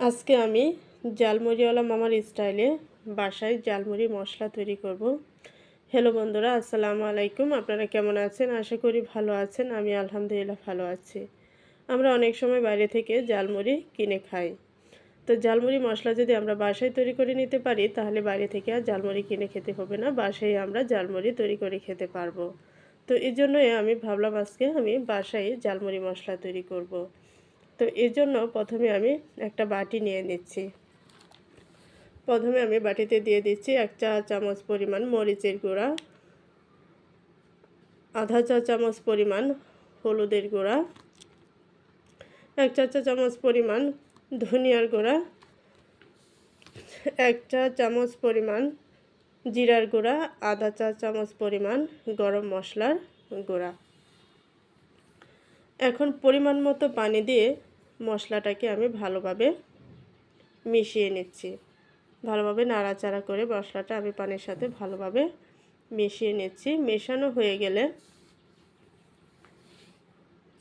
আজকে আমি জালমুড়িওয়ালা মামার স্টাইলে বাসায় জালমুড়ি মশলা তৈরি করব। হ্যালো বন্ধুরা, আসসালামু আলাইকুম। আপনারা কেমন আছেন? আশা করি ভালো আছেন। আমি আলহামদুলিল্লাহ ভালো আছি। আমরা অনেক সময় বাইরে থেকে জালমুড়ি কিনে খাই। তো জালমুড়ি মশলা যদি আমরা বাসায় তৈরি করে নিতে পারি, তাহলে বাইরে থেকে আর জালমুড়ি কিনে খেতে হবে না। বাসায় আমরা জালমুড়ি তৈরি করে খেতে পারব। তো এই জন্যই আমি ভাবলাম আজকে আমি বাসায় জালমুড়ি মশলা তৈরি করব। তো এর জন্য প্রথমে আমি একটা বাটি নিয়ে নিচ্ছি। প্রথমে আমি বাটিতে দিয়ে দিচ্ছি এক চা চামচ পরিমাণ মরিচের গুঁড়া, আধা চা চামচ পরিমাণ হলুদের গুঁড়া, এক চা চা চামচ পরিমাণ ধনিয়ার গুঁড়া, এক চা চামচ পরিমাণ জিরার গুঁড়া, আধা চা চামচ পরিমাণ গরম মশলার গুঁড়া। এখন পরিমাণ মতো পানি দিয়ে মশলাটাকে আমি ভালোভাবে মিশিয়ে নিচ্ছি। ভালোভাবে নাড়াচাড়া করে মশলাটা আমি পানির সাথে ভালোভাবে মিশিয়ে নিচ্ছি। মেশানো হয়ে গেলে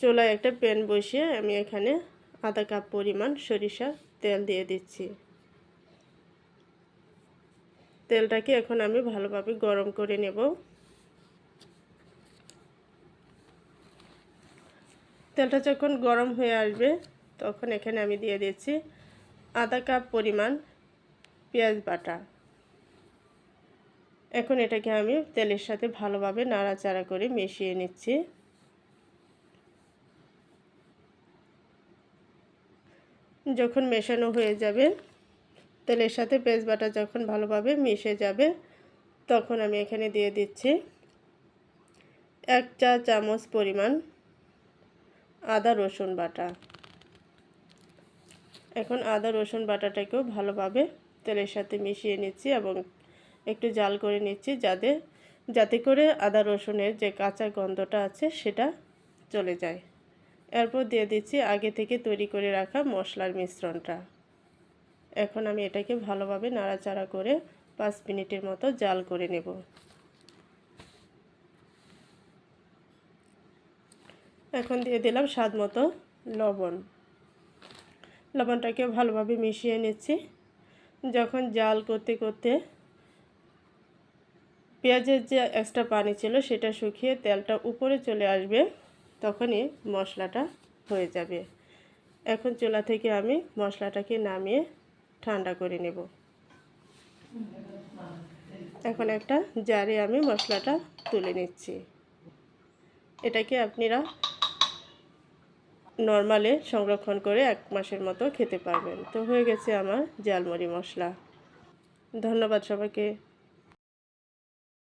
চোলায় একটা প্যান বসিয়ে আমি এখানে আধা কাপ পরিমাণ সরিষার তেল দিয়ে দিচ্ছি। তেলটাকে এখন আমি ভালোভাবে গরম করে নেব। তেলটা যখন গরম হয়ে আসবে তখন এখানে আমি দিয়ে দিচ্ছি আধা কাপ পরিমাণ পেঁয়াজ বাটা। এখন এটাকে আমি তেলের সাথে ভালোভাবে নাড়াচাড়া করে মিশিয়ে নিচ্ছি। যখন মেশানো হয়ে যাবে, তেলের সাথে পেঁয়াজ বাটা যখন ভালোভাবে মিশে যাবে, তখন আমি এখানে দিয়ে দিচ্ছি এক চা চামচ পরিমাণ আদা রসুন বাটা। এখন আদা, রসুন বাটাটাকেও ভালোভাবে তেলের সাথে মিশিয়ে নিচ্ছি এবং একটু জাল করে নিচ্ছি যাতে যাতে করে আদা, রসুনের যে কাঁচা গন্ধটা আছে সেটা চলে যায়। এরপর দিয়ে দিচ্ছি আগে থেকে তৈরি করে রাখা মশলার মিশ্রণটা। এখন আমি এটাকে ভালোভাবে নাড়াচাড়া করে পাঁচ মিনিটের মতো জাল করে নেব। এখন দিয়ে দিলাম স্বাদ মতো লবণ। লবণটাকে ভালোভাবে মিশিয়ে নিচ্ছি। যখন জাল করতে করতে পেঁয়াজের যে এক্সট্রা পানি ছিল সেটা শুকিয়ে তেলটা উপরে চলে আসবে, তখনই মশলাটা হয়ে যাবে। এখন চুলা থেকে আমি মশলাটাকে নামিয়ে ঠান্ডা করে নেব। এখন একটা জারে আমি মশলাটা তুলে নিচ্ছি। এটাকে আপনারা নর্মালে সংরক্ষণ করে এক মাসের মতো খেতে পারবেন। তো হয়ে গেছে আমার জালমুড়ি মশলা। ধন্যবাদ সবাইকে।